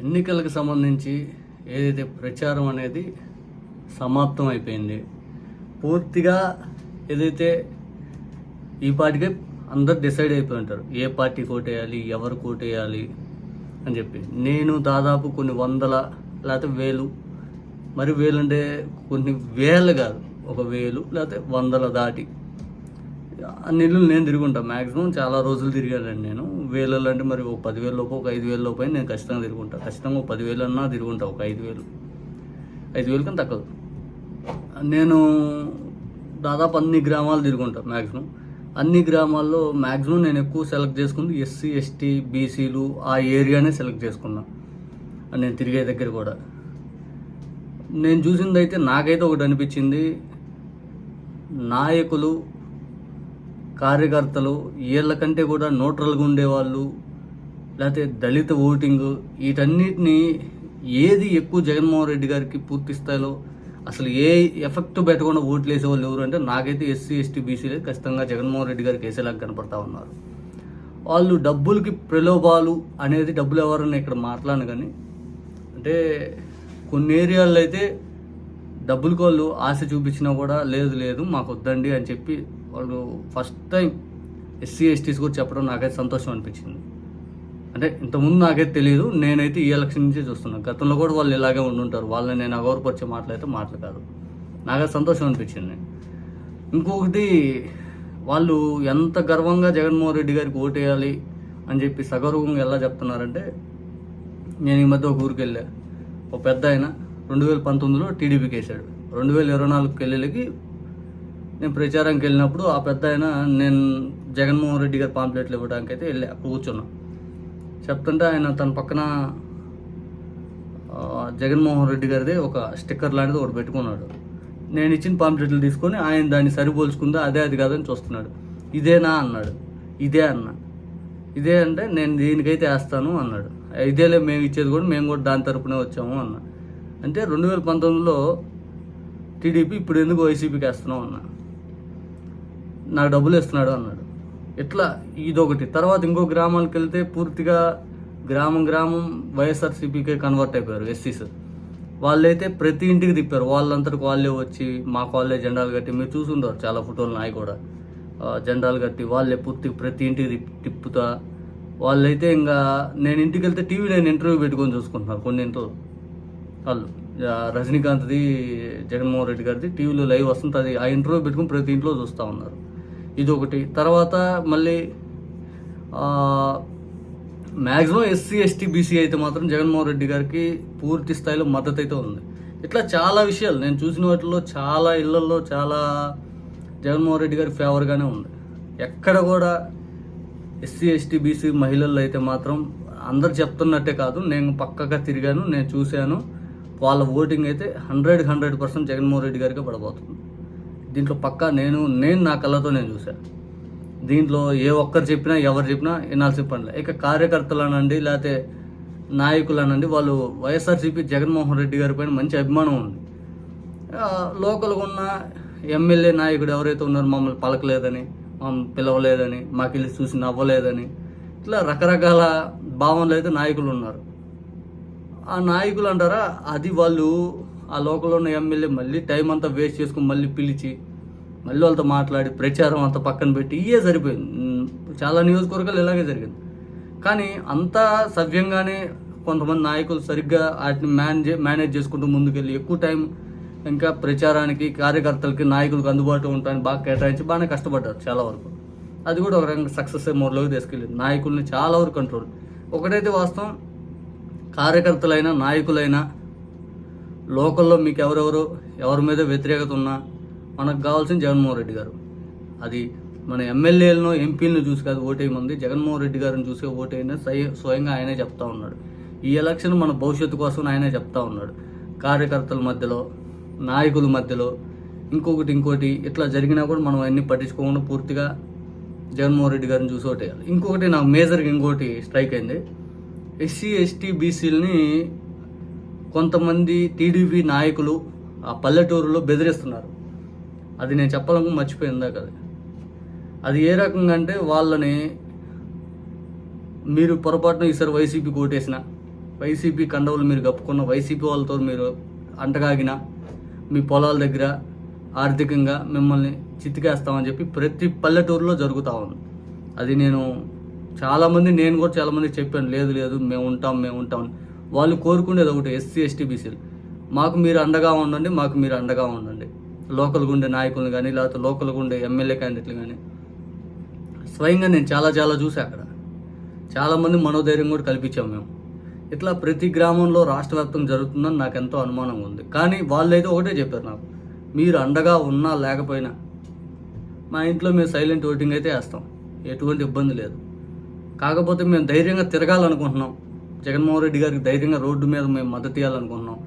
ఎన్నికలకు సంబంధించి ఏదైతే ప్రచారం అనేది సమాప్తం అయిపోయింది పూర్తిగా ఏదైతే ఈ పార్టీకే అందరు డిసైడ్ అయిపోయి ఉంటారు ఏ పార్టీ కోటేయాలి ఎవరు కోటేయాలి అని చెప్పి. నేను దాదాపు కొన్ని వందల లేకపోతే వేలు మరి వేలు అంటే కొన్ని వేలు కాదు ఒక వేలు లేకపోతే వందల దాటి. అన్నిళ్ళు నేను తిరుగుంటాను మ్యాక్సిమం చాలా రోజులు తిరిగానండి నేను. వేలలో అంటే మరి ఒక పదివేల లోపు ఒక ఐదు వేల లోపు అయినా నేను ఖచ్చితంగా తిరుగుంటా. ఖచ్చితంగా ఒక పదివేలు అన్నా తిరుగుంటా ఒక ఐదు వేలు. ఐదు వేలు కన్నా తగ్గదు నేను దాదాపు అన్ని గ్రామాలు తిరుగుంటా మ్యాక్సిమం అన్ని గ్రామాల్లో మ్యాక్సిమం నేను ఎక్కువ సెలెక్ట్ చేసుకుంది ఎస్సీ ఎస్టీ బీసీలు ఆ ఏరియానే సెలెక్ట్ చేసుకున్నా. నేను తిరిగే దగ్గర కూడా. నేను చూసింది అయితే నాకైతే ఒకటి అనిపించింది నాయకులు కార్యకర్తలు వీళ్ళకంటే కూడా న్యూట్రల్గా ఉండేవాళ్ళు లేకపోతే దళిత ఓటింగ్ వీటన్నిటిని ఏది ఎక్కువ జగన్మోహన్ రెడ్డి గారికి పూర్తి స్థాయిలో అసలు ఏ ఎఫెక్ట్ పెట్టకుండా ఓట్లు వేసే వాళ్ళు ఎవరు అంటే నాకైతే ఎస్సీ ఎస్టీ బీసీలే ఖచ్చితంగా జగన్మోహన్ రెడ్డి గారికి వేసేలాగా కనపడతా ఉన్నారు. వాళ్ళు డబ్బులకి ప్రలోభాలు అనేది డబ్బులు ఎవరని ఇక్కడ మాట్లాడను కానీ అంటే కొన్ని ఏరియాల్లో అయితే డబ్బులకి వాళ్ళు ఆశ చూపించినా కూడా లేదు లేదు మాకు వద్దండి అని చెప్పి వాళ్ళు ఫస్ట్ టైం ఎస్సీ ఎస్టీస్ కూడా చెప్పడం నాకైతే సంతోషం అనిపించింది. అంటే ఇంతకుముందు నాకైతే తెలియదు నేనైతే ఈ ఎలక్షన్ నుంచే చూస్తున్నాను గతంలో కూడా వాళ్ళు ఇలాగే ఉండుంటారు. వాళ్ళని నేను అగౌరపరిచే మాటలైతే మాటలు కాదు నాకైతే సంతోషం అనిపించింది. ఇంకొకటి వాళ్ళు ఎంత గర్వంగా జగన్మోహన్ రెడ్డి గారికి ఓటేయాలి అని చెప్పి సగర్వంగా ఎలా చెప్తున్నారంటే నేను ఈ మధ్య ఒక ఊరికి వెళ్ళా. ఒక పెద్ద ఆయన రెండు వేల పంతొమ్మిదిలో టీడీపీకి వేశాడు రెండు వేల ఇరవై నాలుగు వెళ్ళేకి నేను ప్రచారానికి వెళ్ళినప్పుడు ఆ పెద్ద ఆయన నేను జగన్మోహన్ రెడ్డి గారి పాంప్లెట్లు ఇవ్వడానికి అయితే వెళ్ళి అక్కడ కూర్చున్నా. చెప్తుంటే ఆయన తన పక్కన జగన్మోహన్ రెడ్డి గారిది ఒక స్టిక్కర్ లాంటిది ఒకటి పెట్టుకున్నాడు. నేను ఇచ్చిన పాంప్లెట్లు తీసుకొని ఆయన దాన్ని సరిపోల్చుకుందా అదే అది కాదని చూస్తున్నాడు. ఇదేనా అన్నాడు. ఇదే అన్న. ఇదే అంటే నేను దీనికైతే వేస్తాను అన్నాడు. ఇదేలే మేము ఇచ్చేది కూడా మేము కూడా దాని తరపునే వచ్చాము అన్న. అంటే రెండు వేల పంతొమ్మిదిలో టీడీపీ ఇప్పుడు ఎందుకు వైసీపీకి వేస్తున్నాం అన్న. నాకు డబ్బులు ఇస్తున్నాడు అన్నాడు. ఇట్లా ఇదొకటి. తర్వాత ఇంకో గ్రామాలకు వెళ్తే పూర్తిగా గ్రామం గ్రామం వైఎస్ఆర్సీపీకే కన్వర్ట్ అయిపోయారు ఎస్సీస్. వాళ్ళైతే ప్రతి ఇంటికి తిప్పారు. వాళ్ళంతటికి వాళ్ళే వచ్చి మా వాళ్ళే జెండాలు కట్టి మీరు చూసుంటారు చాలా ఫోటోలు నాయి కూడా. జెండాలు కట్టి వాళ్ళే పూర్తి ప్రతి ఇంటికి తిప్పుతా. వాళ్ళైతే ఇంకా నేను ఇంటికి వెళ్తే టీవీ నేను ఇంటర్వ్యూ పెట్టుకొని చూసుకుంటున్నాను కొన్ని ఇంట్లో వాళ్ళు. రజనీకాంత్ది జగన్మోహన్ రెడ్డి గారిది టీవీలో లైవ్ వస్తుంది. అది ఆ ఇంటర్వ్యూ పెట్టుకుని ప్రతి ఇంట్లో చూస్తూ ఉన్నారు. ఇది ఒకటి తర్వాత మళ్ళీ మ్యాక్సిమం ఎస్సీ ఎస్టీ బీసీ అయితే మాత్రం జగన్మోహన్ రెడ్డి గారికి పూర్తి స్థాయిలో మద్దతు అయితే ఉంది. ఇట్లా చాలా విషయాలు. నేను చూసిన వాటిల్లో చాలా ఇళ్ళలో చాలా జగన్మోహన్ రెడ్డి గారి ఫేవర్గానే ఉంది. ఎక్కడ కూడా ఎస్సీ ఎస్టీ బీసీ మహిళల్లో అయితే మాత్రం అందరు చెప్తున్నట్టే కాదు. నేను పక్కగా తిరిగాను నేను చూశాను. వాళ్ళ ఓటింగ్ అయితే hundred hundred percent Jaganmohan Reddy గారికి పడబోతుంది. దీంట్లో పక్కా నేను నేను నా కళ్ళతో నేను చూశాను దీంట్లో ఏ ఒక్కరు చెప్పినా ఎవరు చెప్పినా వినాల్సిన పనిలే ఇక కార్యకర్తలు అనండి లేకపోతే నాయకులు అనండి వాళ్ళు వైఎస్ఆర్సీపీ జగన్మోహన్ రెడ్డి గారి పైన మంచి అభిమానం ఉంది. లోకల్గా ఉన్న ఎమ్మెల్యే నాయకుడు ఎవరైతే ఉన్నారో మమ్మల్ని పలకలేదని మమ్మల్ని పిలవలేదని మాకు వెళ్ళి చూసి నవ్వలేదని ఇట్లా రకరకాల భావనలు అయితే నాయకులు ఉన్నారు. ఆ నాయకులు అంటారా? అది వాళ్ళు ఆ లోకల్లో ఉన్న ఎమ్మెల్యే మళ్ళీ టైం అంతా వేస్ట్ చేసుకుని మళ్ళీ పిలిచి మళ్ళీ వాళ్ళతో మాట్లాడి ప్రచారం అంతా పక్కన పెట్టి ఇయే సరిపోయింది. చాలా నియోజకవర్గాలు ఇలాగే జరిగింది. కానీ అంతా సవ్యంగానే కొంతమంది నాయకులు సరిగ్గా వాటిని మేనేజ్ మేనేజ్ చేసుకుంటూ ముందుకెళ్ళి ఎక్కువ టైం ఇంకా ప్రచారానికి కార్యకర్తలకి నాయకులకు అందుబాటులో ఉంటాయని బాగా కేటాయించి బాగానే కష్టపడ్డారు చాలా వరకు. అది కూడా ఒక రకంగా సక్సెస్ మోడ్లోకి తీసుకెళ్ళింది. నాయకుల్ని చాలా వరకు కంట్రోల్ ఒకటైతే వాస్తవం కార్యకర్తలైనా నాయకులైనా లోకల్లో మీకు ఎవరెవరు ఎవరి మీద వ్యతిరేకత ఉన్నా మనకు కావాల్సిన జగన్మోహన్ రెడ్డి గారు. అది మన ఎమ్మెల్యేలను ఎంపీలను చూసి కాదు ఓటేయమంది. జగన్మోహన్ రెడ్డి గారిని చూసి ఓటైనా స్వయంగా ఆయనే చెప్తా ఉన్నాడు. ఈ ఎలక్షన్ మన భవిష్యత్తు కోసం ఆయనే చెప్తా ఉన్నాడు. కార్యకర్తల మధ్యలో నాయకుల మధ్యలో ఇంకొకటి ఇంకోటి ఇట్లా జరిగినా కూడా మనం అన్నీ పట్టించుకోకుండా పూర్తిగా జగన్మోహన్ రెడ్డి గారిని చూసి ఓటేయాలి. ఇంకొకటి నాకు మేజర్గా ఇంకోటి స్ట్రైక్ అయింది. ఎస్సీ ఎస్టీ బీసీలని కొంతమంది టీడీపీ నాయకులు ఆ పల్లెటూరులో బెదిరిస్తున్నారు. అది నేను చెప్పాలను మర్చిపోయిందా కదా అది ఏ రకంగా అంటే వాళ్ళని మీరు పొరపాటున ఈసారి వైసీపీ కోటేసిన వైసీపీ కండవులు మీరు కప్పుకున్న వైసీపీ వాళ్ళతో మీరు అంటగాగిన మీ పొలాల దగ్గర ఆర్థికంగా మిమ్మల్ని చితికేస్తామని చెప్పి ప్రతి పల్లెటూరులో జరుగుతూ ఉంది. అది నేను చాలామంది నేను కూడా చాలామంది చెప్పాను లేదు లేదు మేము ఉంటాం మేము ఉంటాం అని. వాళ్ళు కోరుకునేది ఒకటి ఎస్సీ ఎస్టీ బీసీలు. మాకు మీరు అండగా ఉండండి మాకు మీరు అండగా ఉండండి. లోకల్గా ఉండే నాయకులు కానీ లేకపోతే లోకల్గా ఉండే ఎమ్మెల్యే క్యాండిడేట్లు కానీ స్వయంగా నేను చాలా చాలా చూసా అక్కడ. చాలామంది మనోధైర్యం కూడా కల్పించాం మేము. ఇట్లా ప్రతి గ్రామంలో రాష్ట్ర వ్యాప్తంగా జరుగుతుందని నాకు ఎంతో అనుమానంగా ఉంది. కానీ వాళ్ళైతే ఒకటే చెప్పారు నాకు మీరు అండగా ఉన్నా లేకపోయినా మా ఇంట్లో మేము సైలెంట్ ఓటింగ్ అయితే వేస్తాం. ఎటువంటి ఇబ్బంది లేదు. కాకపోతే మేము ధైర్యంగా తిరగాలనుకుంటున్నాం. జగన్మోహన్ రెడ్డి గారికి ధైర్యంగా రోడ్డు మీద మేము మద్దతు ఇవ్వాలనుకుంటున్నాం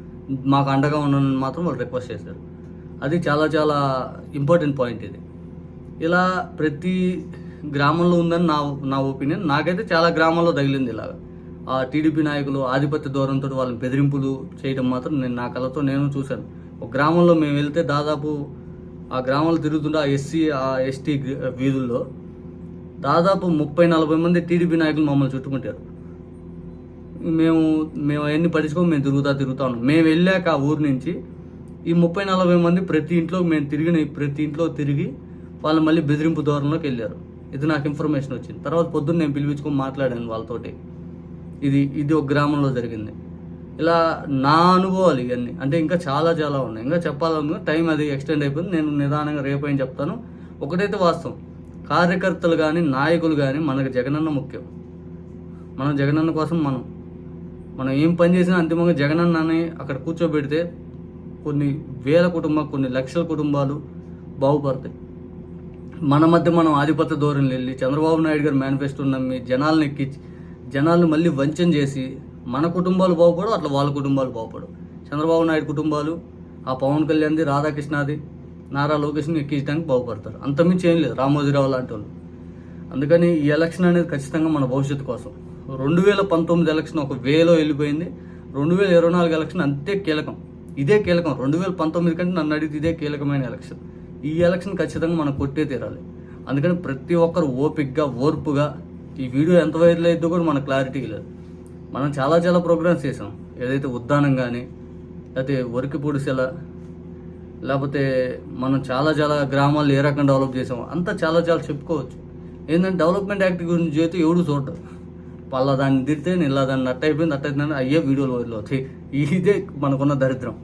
మాకు అండగా ఉండని మాత్రం వాళ్ళు రిక్వెస్ట్ చేశారు. అది చాలా చాలా ఇంపార్టెంట్ పాయింట్ ఇది. ఇలా ప్రతి గ్రామంలో ఉందని నా నా ఒపీనియన్. నాకైతే చాలా గ్రామాల్లో తగిలింది ఇలాగ. ఆ టీడీపీ నాయకులు ఆధిపత్య ధోరణితో వాళ్ళని బెదిరింపులు చేయడం మాత్రం నేను నా కళతో నేను చూశాను. ఒక గ్రామంలో మేము వెళ్తే దాదాపు ఆ గ్రామంలో తిరుగుతుంటే ఆ ఎస్సీ ఆ ఎస్టీ వీధుల్లో దాదాపు ముప్పై నలభై మంది టీడీపీ నాయకులు మమ్మల్ని చుట్టుకుంటారు మేము మేము అవన్నీ పట్టించుకొని మేము తిరుగుతా తిరుగుతా ఉన్నాం. మేము వెళ్ళాక ఆ ఊరు నుంచి ఈ ముప్పై నలభై మంది ప్రతి ఇంట్లో మేము తిరిగిన ప్రతి ఇంట్లో తిరిగి వాళ్ళు మళ్ళీ బెదిరింపు దూరంలోకి వెళ్ళారు. ఇది నాకు ఇన్ఫర్మేషన్ వచ్చింది. తర్వాత పొద్దున్న నేను పిలిపించుకొని మాట్లాడాను వాళ్ళతోటి. ఇది ఇది ఒక గ్రామంలో జరిగింది. ఇలా నా అనుభవాలు ఇవన్నీ. అంటే ఇంకా చాలా చాలా ఉన్నాయి. ఇంకా చెప్పాలనుకున్నా టైం అది ఎక్స్టెండ్ అయిపోయింది. నేను నిదానంగా రేపు ఏం చెప్తాను. ఒకటైతే వాస్తవం. కార్యకర్తలు కానీ నాయకులు కానీ మనకు జగనన్న ముఖ్యం. మనం జగనన్న కోసం మనం. మనం ఏం పని చేసినా అంతిమంగా జగనన్నని అక్కడ కూర్చోబెడితే కొన్ని వేల కుటుంబ కొన్ని లక్షల కుటుంబాలు బాగుపడతాయి. మన మధ్య మనం ఆధిపత్య ధోరణి వెళ్ళి చంద్రబాబు నాయుడు గారు మేనిఫెస్టో నమ్మి జనాలను ఎక్కించి జనాలను మళ్ళీ వంచన చేసి మన కుటుంబాలు బాగుపడవు అట్లా వాళ్ళ కుటుంబాలు బాగుపడవు. చంద్రబాబు నాయుడు కుటుంబాలు ఆ పవన్ కళ్యాణ్ది రాధాకృష్ణది నారా లోకేష్ని ఎక్కించడానికి బాగుపడతారు. అంతమించి ఏం లేదు. రామోజీరావు లాంటి వాళ్ళు. అందుకని ఈ ఎలక్షన్ అనేది ఖచ్చితంగా మన భవిష్యత్తు కోసం. రెండు వేల పంతొమ్మిది ఎలక్షన్ ఒక వేలో వెళ్ళిపోయింది. రెండు వేల ఇరవై నాలుగు ఎలక్షన్ అంతే కీలకం. ఇదే కీలకం. రెండు వేల పంతొమ్మిది కంటే నన్ను అడిగితే ఇదే కీలకమైన ఎలక్షన్. ఈ ఎలక్షన్ ఖచ్చితంగా మనం కొట్టే తీరాలి. అందుకని ప్రతి ఒక్కరు ఓపిక్గా ఓర్పుగా ఈ వీడియో ఎంత వైరల్ అయిద్దో కూడా మనకు క్లారిటీ లేదు. మనం చాలా చాలా ప్రోగ్రామ్స్ చేసాం ఏదైతే ఉద్దానం కానీ లేకపోతే వరికి పొడిసెల లేకపోతే మనం చాలా చాలా గ్రామాలు ఏ రకంగా డెవలప్ చేసామో అంతా చాలా చాలా చెప్పుకోవచ్చు. ఏంటంటే డెవలప్మెంట్ యాక్ట్ గురించి అయితే ఎవడు చూడరు పల్లా దాన్ని తిడితే ఇలా దాన్ని అట్ట అయిపోయింది అట్ట అయ్యే వీడియోలు వైరల్ ఇదే మనకున్న దరిద్రం.